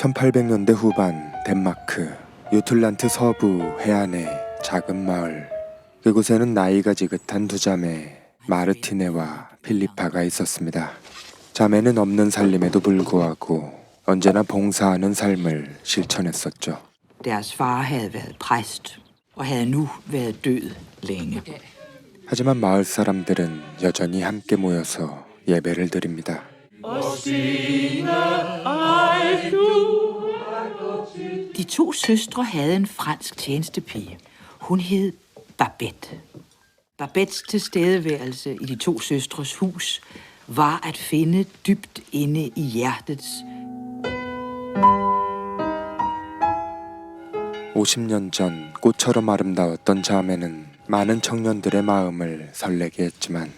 1800년대 후반 덴마크 유틀란트 서부 해안의 작은 마을 그곳에는 나이가 지긋한 두 자매 마르티네와 필리파가 있었습니다. 자매는 없는 살림에도 불구하고 언제나 봉사하는 삶을 실천했었죠. Deres far havde været præst og havde nu været død længe. 하지만 마을 사람들은 여전히 함께 모여서 예배를 드립니다. De to søstre havde en fransk tjenestepige. Hun hed Babette. Babettes tilstedeværelse i de to søstres hus var at finde dybt inde i hjertets 50년 전 꽃처럼 아름다웠던 자매는 많은 청년들의 마음을 설레게 했지만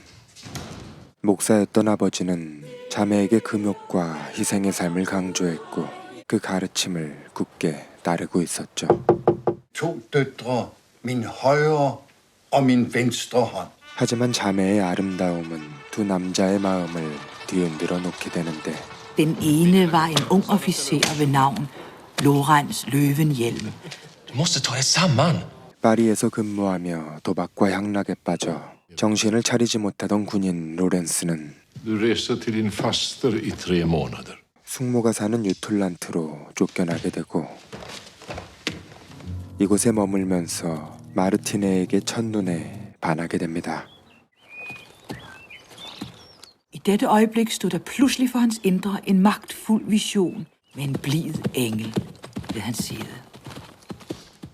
목사였던 아버지는 자매에게 금욕과 희생의 삶을 강조했고 그 가르침을 굳게 따르고 있었죠. 하지만 자매의 아름다움은 두 남자의 마음을 뒤흔들어 놓게 되는데 Den ene var en ung officer ved navn Lorenz Løvenhjelm. Du måste ta dig samman. 파리에서 근무하며 도박과 향락에 빠져 정신을 차리지 못하던 군인 로렌스는 Du reser till din faster i tre månader. 숙모가 사는 유틀란트로 쫓겨나게 되고 이곳에 머물면서 마르티네에게 첫눈에 반하게 됩니다. I dette øjeblik stod der pludselig for hans indre en magtfuld vision med en blid engel ved hans side.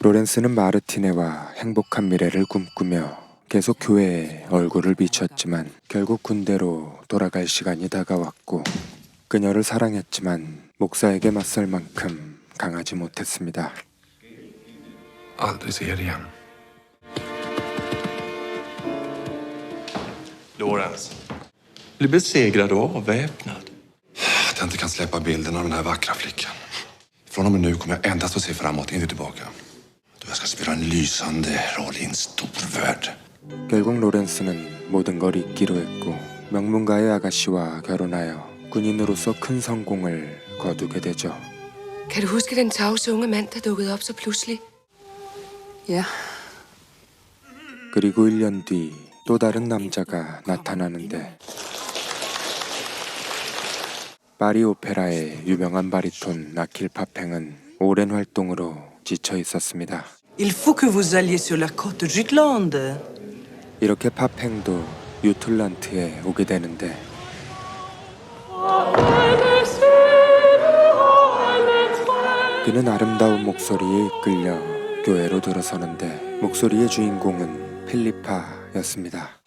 로렌스는 마르티네와 행복한 미래를 꿈꾸며 계속 교회에 얼굴을 비췄지만 결국 군대로 돌아갈 시간이 다가왔고 그녀를 사랑했지만 목사에게 맞설 만큼 강하지 못했습니다. Aldrig se er igen. Lawrence. Bli besegrad och avväpnad. Att jag inte kan släppa bilden av den här vackra flickan. Från och med nu kommer jag endast att se framåt, inte tillbaka. Då jag ska spela en lysande roll i en stor värld. 결국 로렌스는 모든 걸 잊기로 했고 명문가의 아가씨와 결혼하여 군인으로서 큰 성공을 거두게 되죠. Kan du huske den tavse unge mand, der dukkede op så pludselig? Ja, 그리고 1년 뒤 또 다른 남자가 나타나는데 파리 오페라의 유명한 바리톤 나킬 파팽은 오랜 활동으로 지쳐 있었습니다. il faut que vous alliez sur la côte Jutland. 이렇게 파팽도 유틀란트에 오게 되는데 그는 아름다운 목소리에 이끌려 교회로 들어서는데 목소리의 주인공은 필리파였습니다.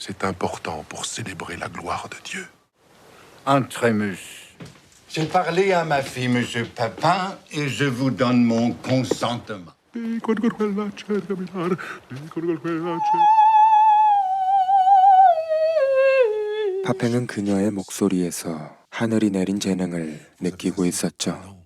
C'est important pour célébrer la gloire de Dieu. Entremus. J'ai parlé à ma fille, monsieur Papin, et je vous donne mon consentement. 파팽은 그녀의 목소리에서 하늘이 내린 재능을 느끼고 있었죠.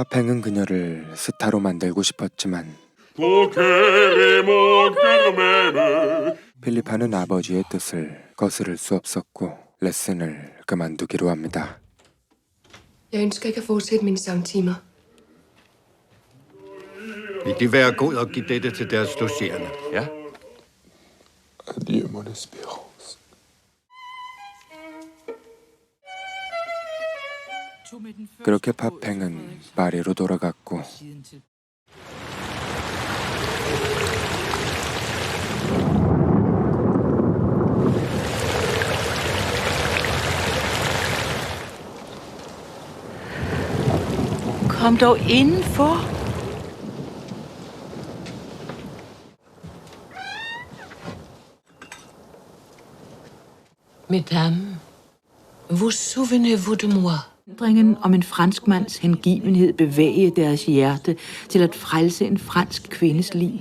파팽은 그녀를 스타로 만들고 싶었지만 필리파는 아버지의 뜻을 거스를 수 없었고 레슨을 그만두기로 합니다. Jeg ønsker ikke at fortsætte mine sangtimer. Vil de være god og give dette til deres logerende? Ja. Adieu, mon espérance. 그렇게 파팽은 파리로 돌아갔고 Kom dog indenfor. Mesdames, vous souvenez-vous de moi? Erindringen om en franskmands hengivenhed bevægede deres hjerte til at frelse en fransk kvindes liv.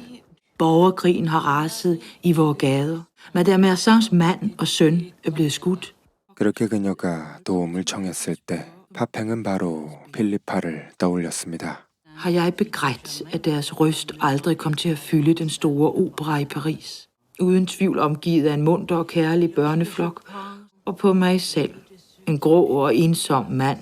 Borgerkrigen har raset i vores gader. Madame Mersans mand og søn er blevet skudt. 그렇게 그녀가 도움을 청했을 때 파팽은 바로 필리파를 떠올렸습니다. Har jeg begrædt, at deres røst aldrig kom til at fylde den store opera i Paris. Uden tvivl omgivet af en munter og kærlig børneflok. Og på mig selv, en grå og ensom mand,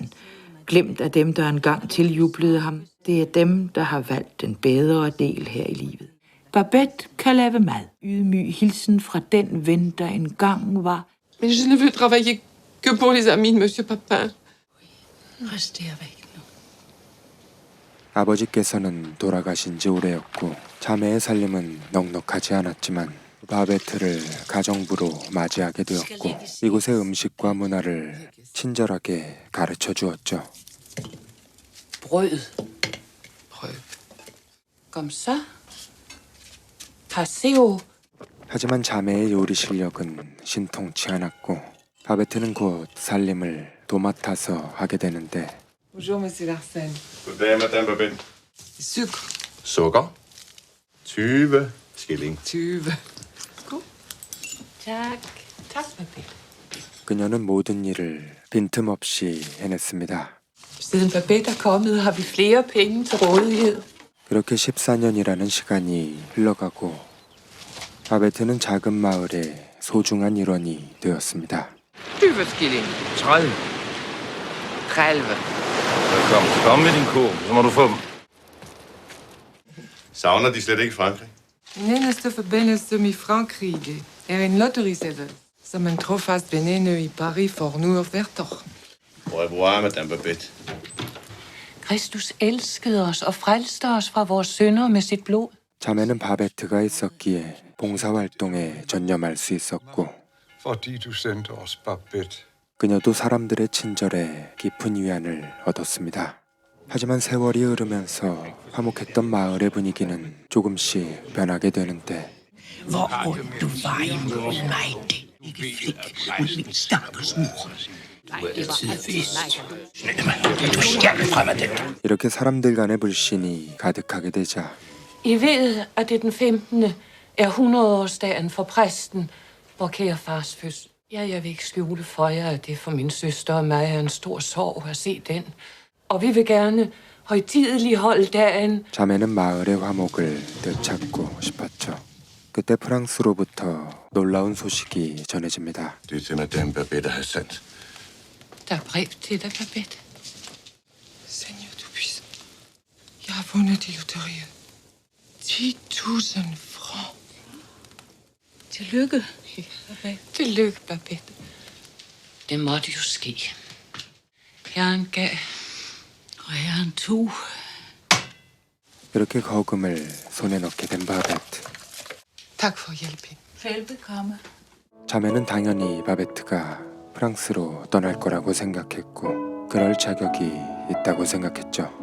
glemt af dem, der engang tiljublede ham. Det er dem, der har valgt den bedre del her i livet. Babette kan lave mad. Ydmyg hilsen fra den ven, der engang var Mais je ne veux travailler que pour les amis de Monsieur Papin. Rester væk nu. 아버지께서는 돌아가신 지 오래였고 자매의 살림은 넉넉하지 않았지만 바베트를 가정부로 맞이하게 되었고 이곳의 음식과 문화를 친절하게 가르쳐 주었죠. Comme ça. Passez-au. 하지만 자매의 요리 실력은 신통치 않았고 바베트는 곧 살림을 도맡아서 하게 되는데 Bonjour, Monsieur Larsen. Goddag, Madame Babette. Sucre. Sukker. 20 skilling. Tak. Tak, Babette. 그녀는 모든 일을 빈틈없이 해냈습니다. Siden Babette er kommet, har vi flere penge til rådighed. 그렇게 14년이라는 시간이 흘러가고 바베트는 작은 마을의 소중한 일원이 되었습니다. 20 skilling. 30. 30. Kom, kom med din ko, så må du få dem. Savner de slet ikke Frankrig? Den eneste forbindelse med Frankrike er en lotteriseddel, som en trofast veninde i Paris får nu hvert år. Au revoir, Madame Babette. Kristus elskede os og frelste os fra vores synder med sit blod. 자매는 바베트가 있었기에 봉사활동에 전념할 수 있었고 Fordi du sendte os, Babette. 그녀도 사람들의 친절에 깊은 위안을 얻었습니다. 하지만 세월이 흐르면서 화목했던 마을의 분위기는 조금씩 변하게 되는데 Hvor ondt du var imod mig, det ikke fik ud min stakkels mor. Altid vidst. Du stjal fra mig den. 이렇게 사람들 간의 불신이 가득하게 되자 I ved, at det den 15. er 100-årsdagen for præsten, hvor kære fars fødsel. Ja, jeg vil ikke skjule for jer, at det for min søster og mig er en stor sorg at se den. Og vi vil gerne højtideligt holde dagen. 자매는 마을의 화목을 되찾고 싶었죠. 그때 프랑스로부터 놀라운 소식이 전해집니다. Det er til Madame Babette at have sendt. Der er brev til dig, Babette. Seigneur du puissant, jeg har vundet i lotteriet. 10.000 francs. Tillykke. Tillykke, Babette. Det måtte jo ske. Herren gav, og herren tog. 그렇게 거금을 손에 넣게 된 바베 트. Tak for hjælpen. Velbekomme. 자매는 당연히 바베트가 프랑스로 떠날 거라고 생각했고 그럴 자격이 있다고 생각했죠.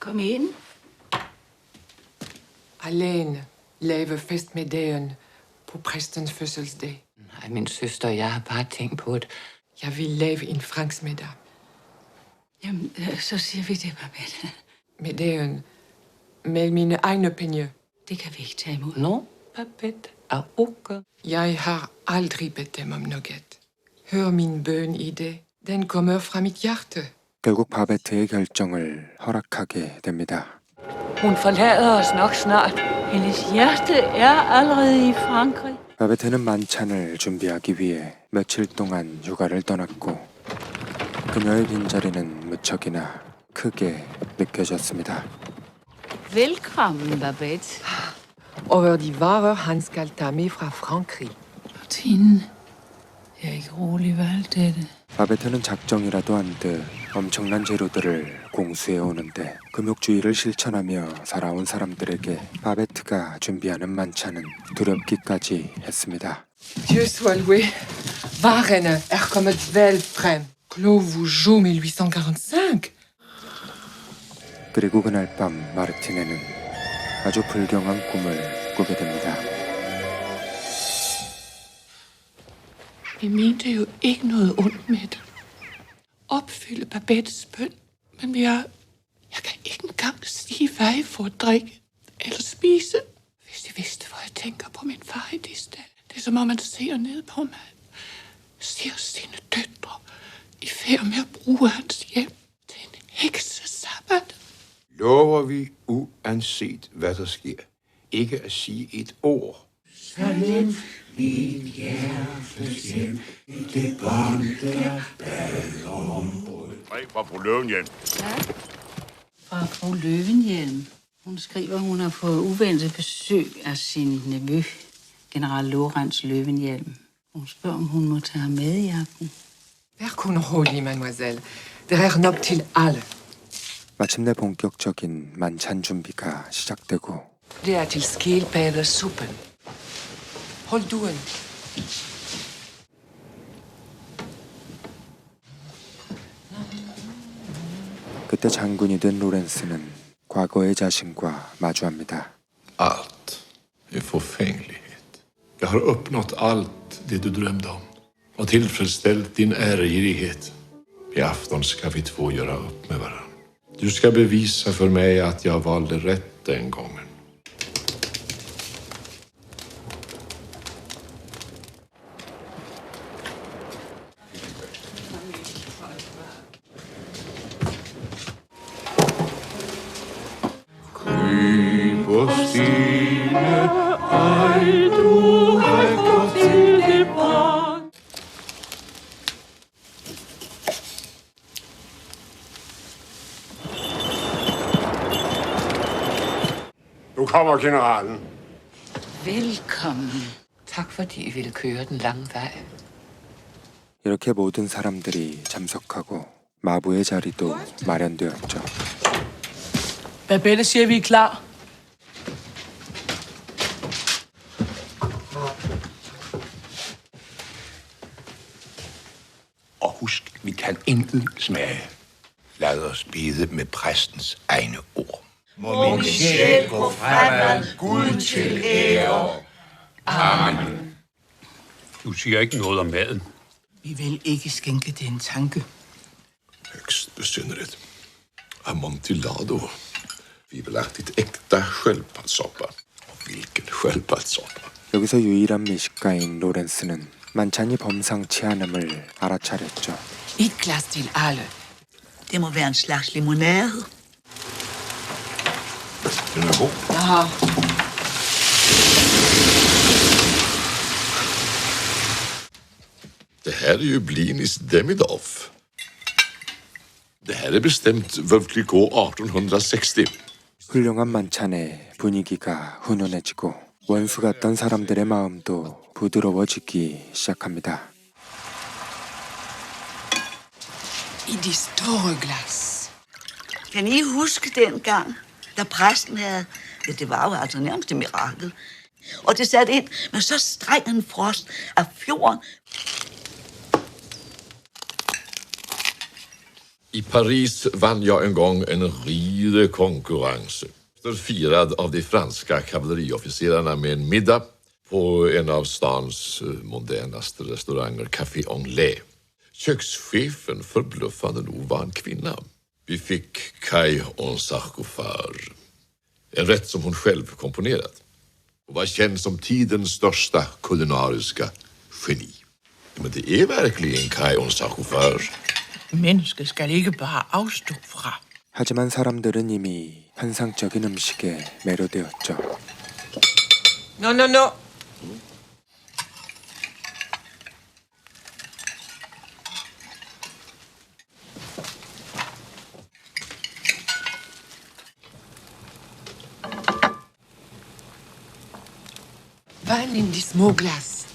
Kom ind. Alene lave fest med dagen på præstens fødselsdag. Nej, min søster jeg har bare tænkt på, at Jeg vil lave en franskmiddag. Jamen, øh, så siger vi det, Babette. Middagen med mine egne penge. Det kan vi ikke tage imod. Nå, Babette er okay. Jeg har aldrig bedt dem om noget. Hør min bøn i det. Den kommer fra mit hjerte. 결국 바베트의 결정을 허락하게 됩니다. Hun forlader os nok snart. Hendes hjerte er allerede i Frankrig. 바베트는 만찬을 준비하기 위해 며칠 동안 휴가를 떠났고 그녀의 빈자리는 무척이나 크게 느껴졌습니다. Velkommen, Babette. Over de varer, han skal tage med fra Frankrig. Tine, jeg er ikke rolig ved alt dette. 바베트는 작정이라도 한 듯 엄청난 재료들을 공수해 오는데 금욕주의를 실천하며 살아온 사람들에게 바베트가 준비하는 만찬은 두렵기까지 했습니다. Dieu soit loué. Varenne er kommet vel frem. Clos Vougeot 1845. 그리고 그날 밤 마르티네는 아주 불경한 꿈을 꾸게 됩니다. Vi mente jo ikke noget ondt med det. Opfylde Babettes bøn. Men vi er... Jeg kan engang sige, hvad I får at drikke eller spise. Hvis I vidste, hvor jeg tænker på min far i disse dage. Det er som om man ser ned på mig. Ser sine døtre i færd med at bruge hans hjem til en heksesabbat. Lover vi, uanset hvad der sker, ikke at sige et ord. Brev fra fru Løvenhjelm. Fra fru Løvenhjelm. Hun skriver, hun har fået uventet besøg af sin nevø, general Lorenz Løvenhjelm. Hun spørger, om hun må tage ham med i aften. Vær kun rolig, mademoiselle. Det er nok til alle. 마침내 본격적인 만찬 준비가 시작되고 Det er til skildpaddersuppen. Hold duen. 그때 장군이 된 로렌스는 과거의 자신과 ma주합니다. Allt är förfänglighet. Jag har uppnått allt det du drömde om och tillfredsställt din ärgirighet. I afton ska vi två göra upp med varandra. Du ska bevisa för mig att jag valde rätt den gången. Nu kommer generalen. Velkommen. Tak fordi I ville køre den lange vej. 이렇게 모든 사람들이 참석하고 마부의 자리도 마련되었죠. Babette siger, vi er klar. Og husk, vi kan intet smage. Lad os bede med præstens egne ord. Må min sjæl gå fremad, Gud til ære. Amen. Du siger ikke noget om maden. Vi vil ikke skænke det en tanke. Högst besynnerligt. Amontillado. Tvivelaktigt äkta sköldpaddssoppa. Och vilken sköldpaddssoppa. 여기서 유일한 미식가인 로렌스는 만찬이 범상치 않음을 알아차렸죠. Et glas til alle. Det må være en slags limonade. God. Aha. Det här är ju Blinis Demidov. Det här är bestämt Veuve Clicquot 1860. 훌륭한 만찬에 분위기가 훈훈해지고 원수 같던 사람들의 마음도 부드러워지기 시작합니다. I de store glas. Kan I huske dengang, da præsten havde... Ja, det var jo altså nærmest et mirakel. Og det satte ind med så streng en frost, af fjorden I Paris vann jag en gång en ridekonkurrens. Firad av de franska kavalleriofficerarna med en middag på en av stans eh, modernaste restauranger, Café Anglais. Kökschefen förbluffande nog var en kvinna. Vi fick Kai en sarkofage. En rätt som hon själv komponerat. Och var känd som tidens största kulinariska geni. Men det är verkligen Kai en sarkofage. Mennesket skal ikke bare afstå fra. 하지만 사람들은 이미 환상적인 음식에 매료되었죠. Non, non, non. Vand in de små glas.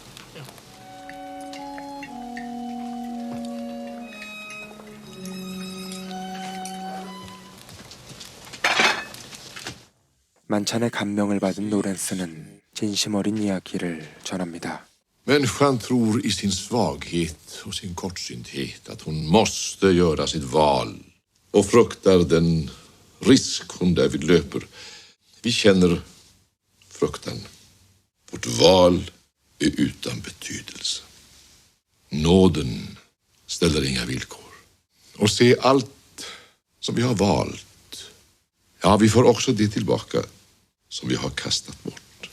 만찬에 감명을 받은 로렌스는 진심 어린 이야기를 전합니다. Människan tror i sin svaghet och sin kortsynthet att hon måste göra sitt val och fruktar den risk hon därvid löper. Vi känner fruktan. Vårt val är utan betydelse. Nåden ställer inga villkor. Och se allt som vi har valt Ja, vi får också det tillbaka som vi har kastat bort.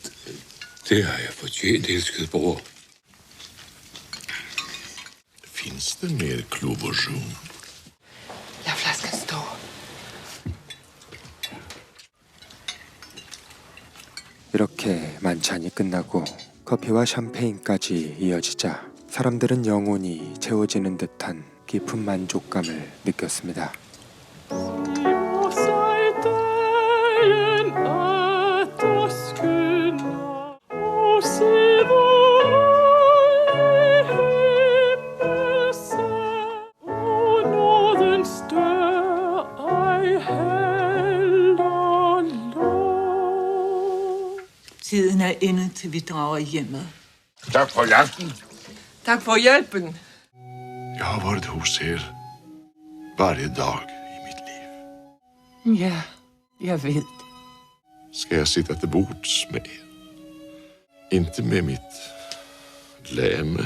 Det har jeg fortjent, elskede bror. Finns det mer Clos 이렇게 만찬이 끝나고 커피와 샴페인까지 이어지자 사람들은 영혼이 채워지는 듯한 깊은 만족감을 느꼈습니다. ende, til vi drager hjemmet. Tak for i aften. Tak for hjælpen. Jeg har været hos jer hver dag i mit liv. Ja, jeg ved det. Skal jeg sitte til bords med jer? Inte med mit lame,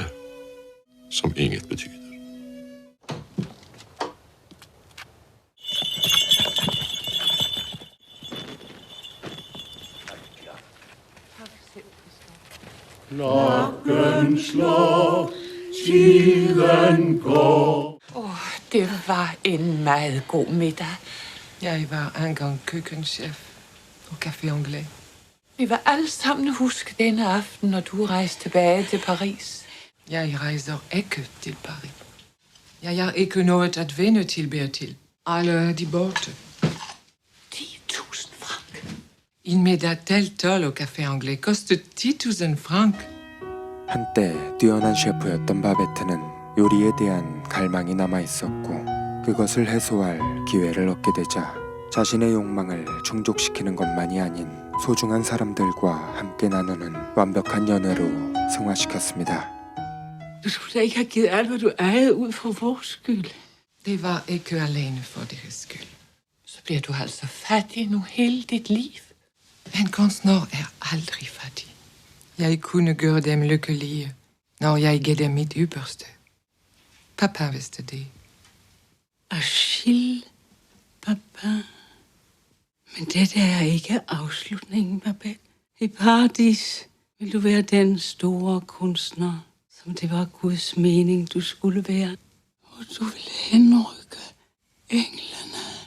som inget betyder. Det var en meget god middag. Jeg var engang køkkenchef på Café Anglais. Vi var alle sammen huske denne aften, når du rejste tilbage til Paris. Jeg rejser ikke til Paris. Jeg har ikke noget at vende tilbage til. Alle er de borte. 10.000 frank. En middag til 12 au Café Anglais kostede 10.000 francs. 한때 뛰어난 셰프였던 바베트는 요리에 대한 갈망이 남아 있었고 그것을 해소할 기회를 얻게 되자 자신의 욕망을 충족시키는 것만이 아닌 소중한 사람들과 함께 나누는 완벽한 연애로 승화시켰습니다. Du skulle ikke have givet alt, hvad du ejede ud for vores skyld. Det var ikke alene for deres skyld. Så bliver du altså fattig nu hele dit liv. En kunstner er aldrig fattig. Jeg kunne gøre dem lykkelige, når jeg gav dem mit ypperste. Papa vidste det. Achille, papa. Men dette er ikke afslutningen, Babette. I paradis vil du være den store kunstner, som det var Guds mening, du skulle være. Og du vil henrykke englene.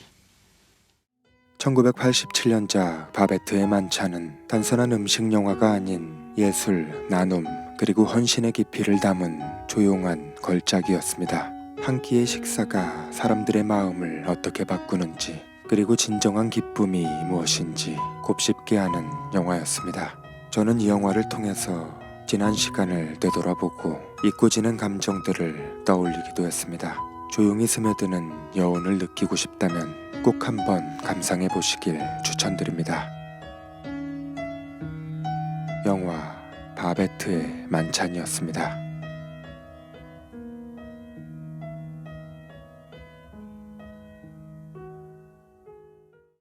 1987년작 바베트의 만찬은 단순한 음식 영화가 아닌 예술, 나눔, 그리고 헌신의 깊이를 담은 조용한 걸작이었습니다. 한 끼의 식사가 사람들의 마음을 어떻게 바꾸는지, 그리고 진정한 기쁨이 무엇인지 곱씹게 하는 영화였습니다. 저는 이 영화를 통해서 지난 시간을 되돌아보고 잊고 지는 감정들을 떠올리기도 했습니다. 조용히 스며드는 여운을 느끼고 싶다면 꼭 한번 감상해 보시길 추천드립니다. 영화 바베트의 만찬이었습니다.